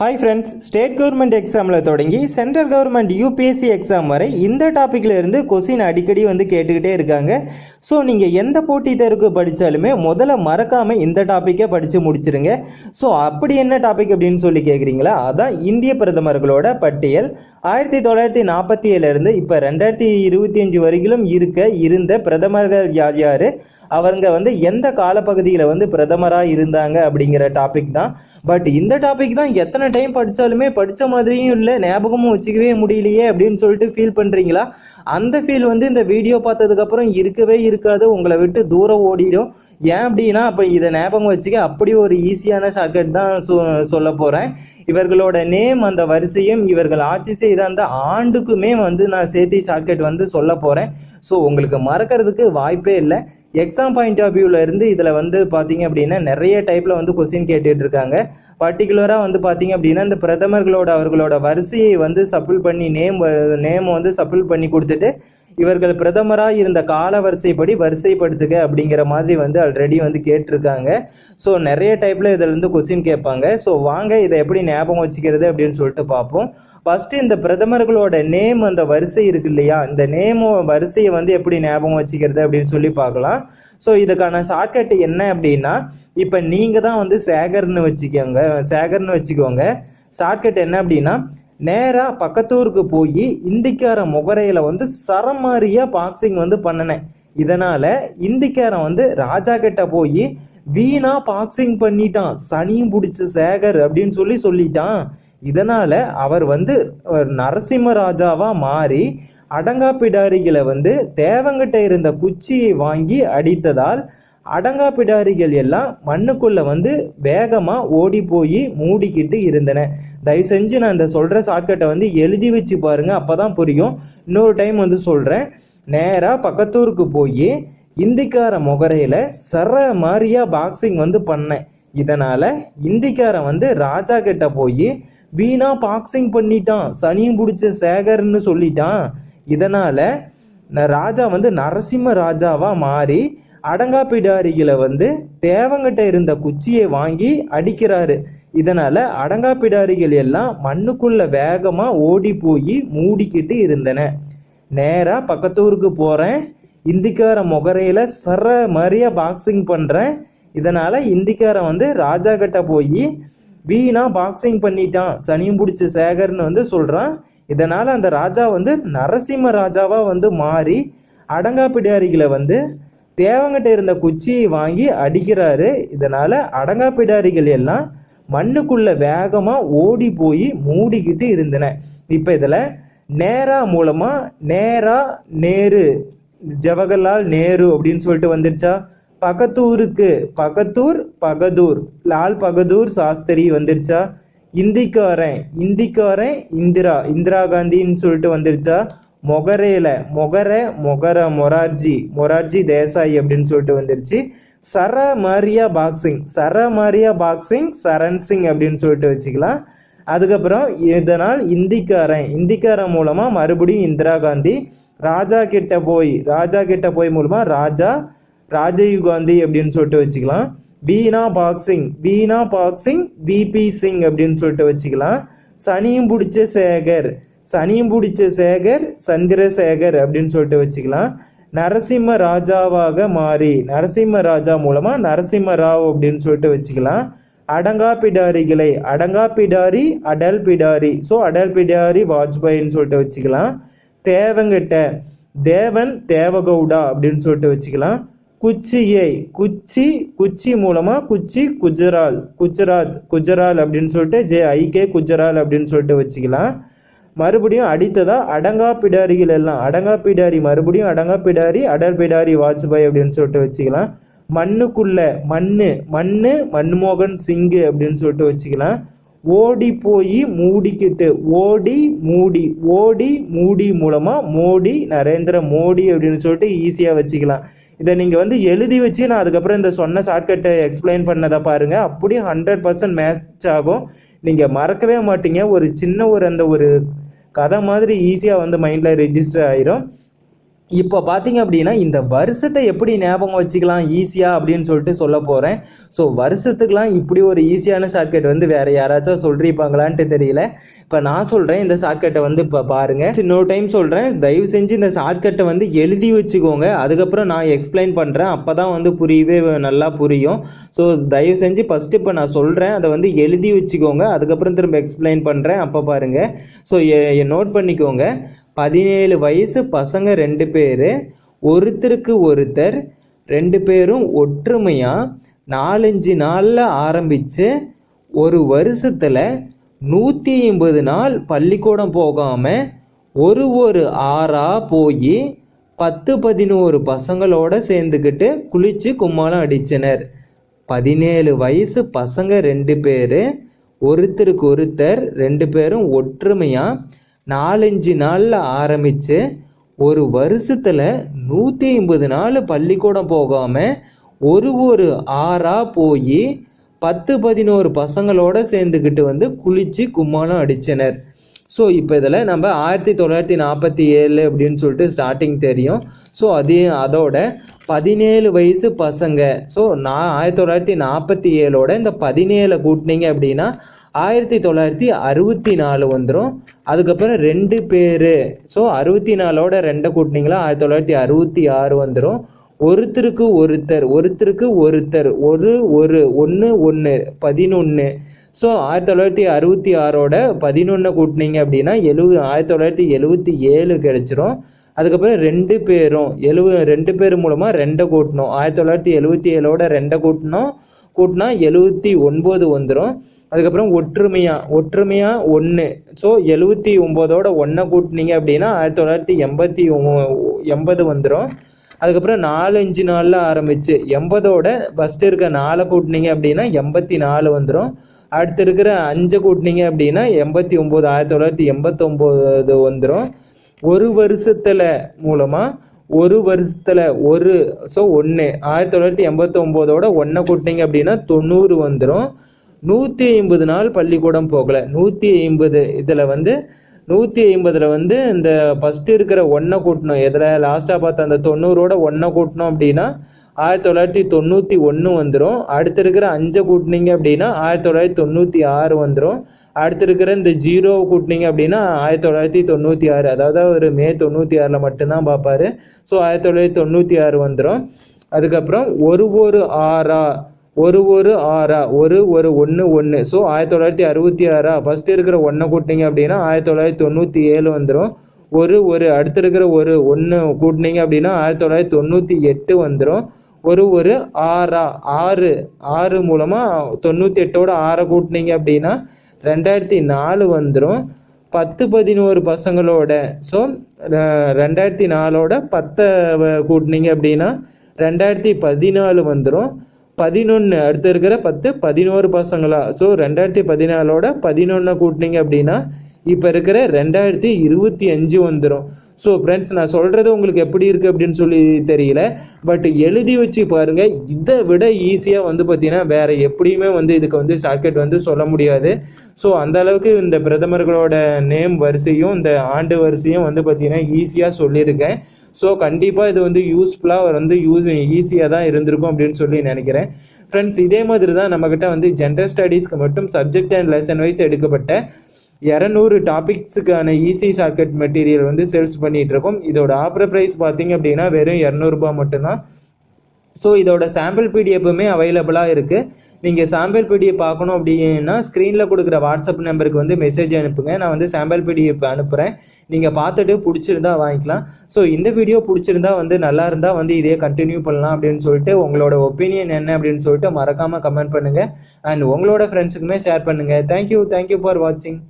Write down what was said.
Hi friends state government எக்ஸாமில் தொடங்கி central government UPSC exam வரை இந்த டாப்பிக்கில் இருந்து கொஸ்டின் அடிக்கடி வந்து கேட்டுக்கிட்டே இருக்காங்க. ஸோ நீங்கள் எந்த போட்டி தேர்வுக்கு படித்தாலுமே முதல்ல மறக்காமல் இந்த டாப்பிக்கை படித்து முடிச்சிருங்க. ஸோ அப்படி என்ன டாபிக் அப்படின்னு சொல்லி கேட்குறீங்களா அதான் இந்திய பிரதமர்களோட பட்டியல். ஆயிரத்தி தொள்ளாயிரத்தி நாற்பத்தி ஏழுலேருந்து இப்போ ரெண்டாயிரத்தி இருபத்தி அஞ்சு வரைக்கும் இருக்க இருந்த பிரதமர்கள் யார் யார்? அவங்க வந்து எந்த காலப்பகுதியில் வந்து பிரதமராக இருந்தாங்க அப்படிங்கிற டாபிக் தான். பட் இந்த டாபிக் தான் எத்தனை டைம் படித்தாலுமே படித்த மாதிரியும் இல்லை ஞாபகமும் வச்சுக்கவே முடியலையே அப்படின்னு சொல்லிட்டு ஃபீல் பண்ணுறீங்களா அந்த ஃபீல் வந்து இந்த வீடியோ பார்த்ததுக்கப்புறம் இருக்கவே இருக்காது. உங்களை விட்டு தூரம் ஓடிடும். ஏன் அப்படின்னா அப்போ இதை ஞாபகம் வச்சுக்க அப்படி ஒரு ஈஸியான ஷார்ட்கட் தான் சொ சொல்ல போகிறேன் இவர்களோட நேம் அந்த வரிசையும் இவர்கள் ஆட்சி செய்த அந்த ஆண்டுக்குமே வந்து நான் சேர்த்து ஷார்ட்கட் வந்து சொல்ல போகிறேன் ஸோ உங்களுக்கு மறக்கிறதுக்கு வாய்ப்பே இல்லை. எக்ஸாம் பாயிண்ட் ஆஃப் வியூவில் இருந்து இதில் வந்து பார்த்தீங்க அப்படின்னா நிறைய டைப்பில் வந்து கொஸ்டின் கேட்டுட்டு இருக்காங்க. பர்டிகுலராக வந்து பார்த்தீங்க அப்படின்னா இந்த பிரதமர்களோட அவர்களோட வரிசையை வந்து சப்பிள் பண்ணி நேம் நேம் வந்து சப்பிள் பண்ணி கொடுத்துட்டு இவர்கள் பிரதமராக இருந்த கால வரிசைப்படி வரிசைப்படுத்துக அப்படிங்கிற மாதிரி வந்து ஆல்ரெடி வந்து கேட்டிருக்காங்க. ஸோ நிறைய டைப்பில் இதில் இருந்து கொஸ்டின் கேட்பாங்க. ஸோ வாங்க இதை எப்படி ஞாபகம் வச்சுக்கிறது அப்படின்னு சொல்லிட்டு பார்ப்போம். ஃபஸ்ட்டு இந்த பிரதமர்களோட நேம் அந்த வரிசை இருக்கு இல்லையா? இந்த நேமோ வரிசையை வந்து எப்படி ஞாபகம் வச்சுக்கிறது அப்படின்னு சொல்லி பார்க்கலாம். ஸோ இதுக்கான ஷார்ட்கட் என்ன அப்படின்னா இப்போ நீங்கள் தான் வந்து சேகர்னு வச்சுக்கோங்க. சேகர்னு வச்சுக்கோங்க. ஷார்ட்கட் என்ன அப்படின்னா நேராக பக்கத்தூருக்கு போய் இந்திக்கார முகரையில் வந்து சரமாரியாக பாக்ஸிங் வந்து பண்ணினேன். இதனால் இந்திக்காரன் வந்து ராஜா கிட்ட போய் வீணா பாக்ஸிங் பண்ணிட்டான். சனியும் பிடிச்ச சேகர் அப்படின்னு சொல்லி சொல்லிட்டான். இதனால் அவர் வந்து நரசிம்ம ராஜாவாக மாறி அடங்கா பிடாரிகளை வந்து தேவங்கிட்ட இருந்த குச்சியை வாங்கி அடித்ததால் அடங்கா பிடாரிகள் எல்லாம் மண்ணுக்குள்ள வந்து வேகமா ஓடி போய் மூடிக்கிட்டு இருந்தன. தயவு செஞ்சு நான் இந்த சொல்ற ஷார்ட்கட்டை வந்து எழுதி வச்சு பாருங்க அப்பதான் புரியும். இன்னொரு டைம் வந்து சொல்றேன். நேரா பக்கத்தூருக்கு போய் இந்திக்கார முகரையில சர மாதிரியா பாக்ஸிங் வந்து பண்ணேன். இதனால இந்திக்காரன் வந்து ராஜா கிட்ட போய் வீணா பாக்ஸிங் பண்ணிட்டான். சனியும் பிடிச்ச சேகர்னு சொல்லிட்டான். இதனால ராஜா வந்து நரசிம்ம ராஜாவா மாறி அடங்கா பிடாரிகளை வந்து தேவங்கிட்ட இருந்த குச்சியை வாங்கி அடிக்கிறாரு. இதனால அடங்காப்பிடாரிகள் எல்லாம் மண்ணுக்குள்ள வேகமா ஓடி போய் மூடிக்கிட்டு இருந்தன. நேரா பக்கத்தூருக்கு போறேன். இந்திக்கார முகரையில சர மாதிரியா பாக்ஸிங் பண்றேன். இதனால இந்திக்காரன் வந்து ராஜா கிட்ட போய் வீணா பாக்ஸிங் பண்ணிட்டான். சனியும் பிடிச்ச சேகர்னு வந்து சொல்றான். இதனால அந்த ராஜா வந்து நரசிம்ம ராஜாவா வந்து மாறி அடங்காப்பிடாரிகளை வந்து தேவங்கிட்ட இருந்த குச்சியை வாங்கி அடிக்கிறாரு. இதனால அடங்காப்பிடாரிகள் எல்லாம் மண்ணுக்குள்ள வேகமா ஓடி போய் மூடிக்கிட்டு இருந்தன. இப்ப இதுல நேரா மூலமா நேரா நேரு ஜவஹர்லால் நேரு அப்படின்னு சொல்லிட்டு வந்துருச்சா? பக்கத்தூருக்கு பகத்தூர் பகதூர் லால் பகதூர் சாஸ்திரி வந்துருச்சா? இந்திக்காரன் இந்திக்காரன் இந்திரா இந்திரா காந்தின்னு சொல்லிட்டு வந்துருச்சா? மொகரேல மொகர மொகர மொரார்ஜி மொரார்ஜி தேசாய் அப்படின்னு சொல்லிட்டு வந்துருச்சு. சர மாரியா பாக்ஸிங் சர மாரியா பாக்ஸிங் சரண் சிங் அப்படின்னு சொல்லிட்டு வச்சுக்கலாம். அதுக்கப்புறம் இதனால் இந்திக்காரன் இந்திக்காரன் மூலமாக மறுபடியும் இந்திரா காந்தி ராஜா கிட்ட போய் ராஜா கிட்ட போய் மூலமாக ராஜா ராஜீவ் காந்தி அப்படின்னு சொல்லிட்டு வச்சுக்கலாம். Veena boxing Veena boxing BP Singh அப்படின்னு சொல்லிட்டு வச்சுக்கலாம். சனியும் பிடிச்ச சேகர் சனியும் பிடிச்ச சேகர் சந்திரசேகர் அப்படின்னு சொல்லிட்டு வச்சுக்கலாம். நரசிம்ம ராஜாவாக மாறி நரசிம்ம ராஜா மூலமா நரசிம்ம ராவ் அப்படின்னு சொல்லிட்டு வச்சுக்கலாம். அடங்கா பிடாரிகளை அடங்கா பிடாரி அடல் பிடாரி. ஸோ அடல் பிடாரி வாஜ்பாயின்னு சொல்லிட்டு வச்சுக்கலாம். தேவங்கிட்ட தேவன் தேவகவுடா அப்படின்னு சொல்லிட்டு வச்சுக்கலாம். குச்சியை குச்சி குச்சி மூலமா குச்சி குஜரால் குஜராத் குஜரால் அப்படின்னு சொல்லிட்டு ஜே ஐகே குஜரால் அப்படின்னு சொல்லிட்டு வச்சுக்கலாம். மறுபடியும் அடித்ததா? அடங்கா பிடாரிகள் எல்லாம் அடங்கா பிடாரி மறுபடியும் அடங்கா பிடாரி அடர் பிடாரி வாஜ்பாய் அப்படின்னு சொல்லிட்டு வச்சுக்கலாம். மண்ணுக்குள்ள மண்ணு மண்ணு மன்மோகன் சிங்கு அப்படின்னு சொல்லிட்டு வச்சுக்கலாம். ஓடி போய் மூடிக்கிட்டு ஓடி மூடி ஓடி மூடி மூலமா மோடி நரேந்திர மோடி அப்படின்னு சொல்லிட்டு ஈஸியா வச்சுக்கலாம். இதை நீங்க வந்து எழுதி வச்சு நான் அதுக்கப்புறம் இந்த சொன்ன ஷார்ட்கட்டை எக்ஸ்பிளைன் பண்ணதை பாருங்க. அப்படியே ஹண்ட்ரட் பர்சன்ட் மேட்ச் ஆகும். நீங்க மறக்கவே மாட்டீங்க. ஒரு சின்ன ஒரு அந்த ஒரு கதை மாதிரி ஈஸியாக வந்து மைண்டில் ரெஜிஸ்டர் ஆயிரும். இப்போ பார்த்தீங்க அப்படின்னா இந்த வருஷத்தை எப்படி ஞாபகம் வச்சுக்கலாம் ஈஸியாக அப்படின்னு சொல்லிட்டு சொல்ல போகிறேன் ஸோ வருஷத்துக்குலாம் இப்படி ஒரு ஈஸியான ஷார்ட்கட் வந்து வேறு யாராச்சும் சொல்லியிருப்பாங்களான்ட்டு தெரியல. இப்போ நான் சொல்கிறேன் இந்த ஷார்ட்கட்டை வந்து இப்போ பாருங்கள் இன்னொரு டைம் சொல்கிறேன் தயவு செஞ்சு இந்த ஷார்ட்கட்டை வந்து எழுதி வச்சுக்கோங்க. அதுக்கப்புறம் நான் எக்ஸ்பிளைன் பண்ணுறேன் அப்போ தான் வந்து புரியவே நல்லா புரியும். ஸோ தயவு செஞ்சு ஃபஸ்ட்டு இப்போ நான் சொல்கிறேன் அதை வந்து எழுதி வச்சுக்கோங்க. அதுக்கப்புறம் திரும்ப எக்ஸ்பிளைன் பண்ணுறேன் அப்போ பாருங்கள் ஸோ நோட் பண்ணிக்கோங்க. பதினேழு வயசு பசங்க ரெண்டு பேர். ஒருத்தருக்கு ஒருத்தர் ரெண்டு பேரும் ஒற்றுமையாக நாலஞ்சு நாளில் ஆரம்பித்து ஒரு வருஷத்தில் நூற்றி ஐம்பது நாள் பள்ளிக்கூடம் போகாமல் ஒரு ஒரு ஆறாக போய் பத்து பதினோரு பசங்களோட சேர்ந்துக்கிட்டு குளித்து கும்மாளம் அடித்தனர் பதினேழு வயசு பசங்க ரெண்டு பேர் ஒருத்தருக்கு ஒருத்தர் ரெண்டு பேரும் ஒற்றுமையாக நாலஞ்சு நாளில் ஆரம்பித்து ஒரு வருஷத்தில் நூற்றி ஐம்பது நாள் பள்ளிக்கூடம் போகாமல் ஒரு ஒரு ஆறாக போய் பத்து பதினோரு பசங்களோடு சேர்ந்துக்கிட்டு வந்து குளித்து கும்மாளம் அடித்தனர் ஸோ இப்போ இதில் நம்ம ஆயிரத்தி தொள்ளாயிரத்தி நாற்பத்தி ஏழு அப்படின்னு சொல்லிட்டு ஸ்டார்டிங் தெரியும். ஸோ அதே அதோட பதினேழு வயசு பசங்க. ஸோ நான் ஆயிரத்தி தொள்ளாயிரத்தி நாற்பத்தி ஏழோட இந்த பதினேழை கூட்டினீங்க அப்படின்னா ஆயிரத்தி தொள்ளாயிரத்தி அறுபத்தி நாலு வந்துடும் அதுக்கப்புறம் ரெண்டு பேர். ஸோ அறுபத்தி நாலோட ரெண்டை கூட்டினீங்களா ஆயிரத்தி தொள்ளாயிரத்தி அறுபத்தி ஆறு வந்துடும் ஒருத்தருக்கு ஒருத்தர் ஒருத்தருக்கு ஒருத்தர் ஒரு ஒரு ஒன்று ஒன்று பதினொன்று ஸோ ஆயிரத்தி தொள்ளாயிரத்தி அறுபத்தி ஆறோட பதினொன்று கூட்டினீங்க அப்படின்னா எழுபது ஆயிரத்தி தொள்ளாயிரத்தி எழுபத்தி ஏழு கிடச்சிரும். அதுக்கப்புறம் ரெண்டு பேரும் எழுபது ரெண்டு பேர் மூலமாக ரெண்டை கூட்டணும் ஆயிரத்தி தொள்ளாயிரத்தி எழுபத்தி ஏழோட ரெண்டை கூட்டினோம். கூட்டினா எழுபத்தி ஒன்பது வந்துடும் அதுக்கப்புறம் ஒற்றுமையாக ஒற்றுமையாக ஒன்று ஸோ எழுபத்தி ஒம்போதோட ஒன்றை கூட்டினீங்க அப்படின்னா ஆயிரத்தி தொள்ளாயிரத்தி எண்பத்தி எண்பது வந்துடும் அதுக்கப்புறம் நாலு அஞ்சு நாளில் ஆரம்பிச்சு எண்பதோட ஃபஸ்ட்டு இருக்க நாலை கூட்டினீங்க அப்படின்னா எண்பத்தி நாலு வந்துடும் அடுத்து இருக்கிற அஞ்சை கூட்டினீங்க அப்படின்னா எண்பத்தி ஒம்பது ஆயிரத்தி தொள்ளாயிரத்தி எண்பத்தொம்போது வந்துடும் ஒரு வருஷத்தில் மூலமாக ஒரு வருஷத்தில் ஒரு ஸோ ஒன்று ஆயிரத்தி தொள்ளாயிரத்தி எண்பத்தொம்போதோட ஒன்றை கூட்டினீங்க அப்படின்னா தொண்ணூறு வந்துடும் நூற்றி ஐம்பது நாள் பள்ளிக்கூடம் போகலை. நூற்றி ஐம்பது இதில் வந்து நூற்றி ஐம்பதில் வந்து இந்த ஃபஸ்ட்டு இருக்கிற ஒன்றை கூட்டணும் எதில் லாஸ்ட்டாக பார்த்த அந்த தொண்ணூறோட ஒன்றை கூட்டணும் அப்படின்னா ஆயிரத்தி தொள்ளாயிரத்தி தொண்ணூற்றி ஒன்று வந்துடும் அடுத்து இருக்கிற அஞ்சை கூட்டினீங்க அப்படின்னா ஆயிரத்தி தொள்ளாயிரத்தி தொண்ணூற்றி ஆறு வந்துடும் அடுத்து இருக்கிற இந்த ஜீரோ கூட்டினீங்க அப்படின்னா ஆயிரத்தி தொள்ளாயிரத்தி தொண்ணூற்றி ஆறு அதாவது ஒரு மே தொண்ணூற்றி ஆறில் மட்டும்தான் பார்ப்பாரு. ஸோ ஆயிரத்தி தொள்ளாயிரத்தி தொண்ணூற்றி ஆறு வந்துடும் அதுக்கப்புறம் ஒரு ஒரு ஆறா ஒரு ஒரு ஆறா ஒரு ஒரு ஒன்று ஒன்று ஸோ ஆயிரத்தி தொள்ளாயிரத்தி அறுபத்தி ஆறா ஃபஸ்ட்டு இருக்கிற ஒன்றை கூட்டினீங்க அப்படின்னா ஆயிரத்தி தொள்ளாயிரத்தி தொண்ணூற்றி ஏழு வந்துடும் ஒரு ஒரு அடுத்து இருக்கிற ஒரு ஒன்று கூட்டினீங்க அப்படின்னா ஆயிரத்தி தொள்ளாயிரத்தி தொண்ணூற்றி எட்டு வந்துடும் ஒரு ஒரு ஆறா ஆறு ஆறு மூலமாக தொண்ணூற்றி எட்டோட ஆறை கூட்டினீங்க அப்படின்னா ரெண்டாயிரத்தி நாலு வந்துடும் பத்து பதினோரு பசங்களோட. ஸோ ரெண்டாயிரத்தி நாலோட பத்தை கூட்டினீங்க அப்படின்னா ரெண்டாயிரத்தி பதினாலு வந்துடும் பதினொன்று அடுத்து இருக்கிற பத்து பதினோரு பசங்களா? ஸோ ரெண்டாயிரத்தி பதினாலோட பதினொன்றை கூட்டினீங்க அப்படின்னா இப்போ இருக்கிற ரெண்டாயிரத்தி இருபத்தி அஞ்சு வந்துடும் ஸோ ஃப்ரெண்ட்ஸ் நான் சொல்கிறது உங்களுக்கு எப்படி இருக்குது அப்படின்னு சொல்லி தெரியல. பட் எழுதி வச்சு பாருங்கள் இதை விட ஈஸியாக வந்து பார்த்தீங்கன்னா வேறு எப்படியுமே வந்து இதுக்கு வந்து சாக்கெட் வந்து சொல்ல முடியாது. ஸோ அந்த அளவுக்கு இந்த பிரதமர்களோட நேம் வரிசையும் இந்த ஆண்டு வரிசையும் வந்து பார்த்தீங்கன்னா ஈஸியாக சொல்லியிருக்கேன். ஸோ கண்டிப்பாக இது வந்து யூஸ்ஃபுல்லாக வந்து யூஸ் ஈஸியாக தான் இருந்திருக்கும் அப்படின்னு சொல்லி நினைக்கிறேன். ஃப்ரெண்ட்ஸ் இதே மாதிரி தான் நம்மக்கிட்ட வந்து ஜென்ரல் ஸ்டடீஸ்க்கு மட்டும் சப்ஜெக்ட் அண்ட் லெசன் வைஸ் எடுக்கப்பட்ட இரநூறு டாபிக்ஸுக்கான ஈஸி சார்க்கெட் மெட்டீரியல் வந்து சேல்ஸ் பண்ணிகிட்டு இருக்கோம் இதோட ஆஃபர் ப்ரைஸ் பார்த்தீங்க அப்படின்னா வெறும் இரநூறுபா மட்டும்தான். ஸோ இதோட சாம்பிள் பிடிஎஃப்புமே அவைலபிளாக இருக்குது நீங்கள் சாம்பிள் பிடியை பார்க்கணும் அப்படின்னா ஸ்க்ரீனில் கொடுக்குற வாட்ஸ்அப் நம்பருக்கு வந்து மெசேஜ் அனுப்புங்க. நான் வந்து சாம்பிள் பிடியை அனுப்புகிறேன் நீங்கள் பார்த்துட்டு பிடிச்சிருந்தா வாங்கிக்கலாம். ஸோ இந்த வீடியோ பிடிச்சிருந்தா வந்து நல்லா இருந்தால் வந்து இதே கண்டினியூ பண்ணலாம் அப்படின்னு சொல்லிட்டு உங்களோட ஒப்பீனியன் என்ன அப்படின்னு சொல்லிட்டு மறக்காமல் கமெண்ட் பண்ணுங்கள் அண்ட் உங்களோட ஃப்ரெண்ட்ஸுக்குமே ஷேர் பண்ணுங்கள் thank you thank you for வாட்சிங்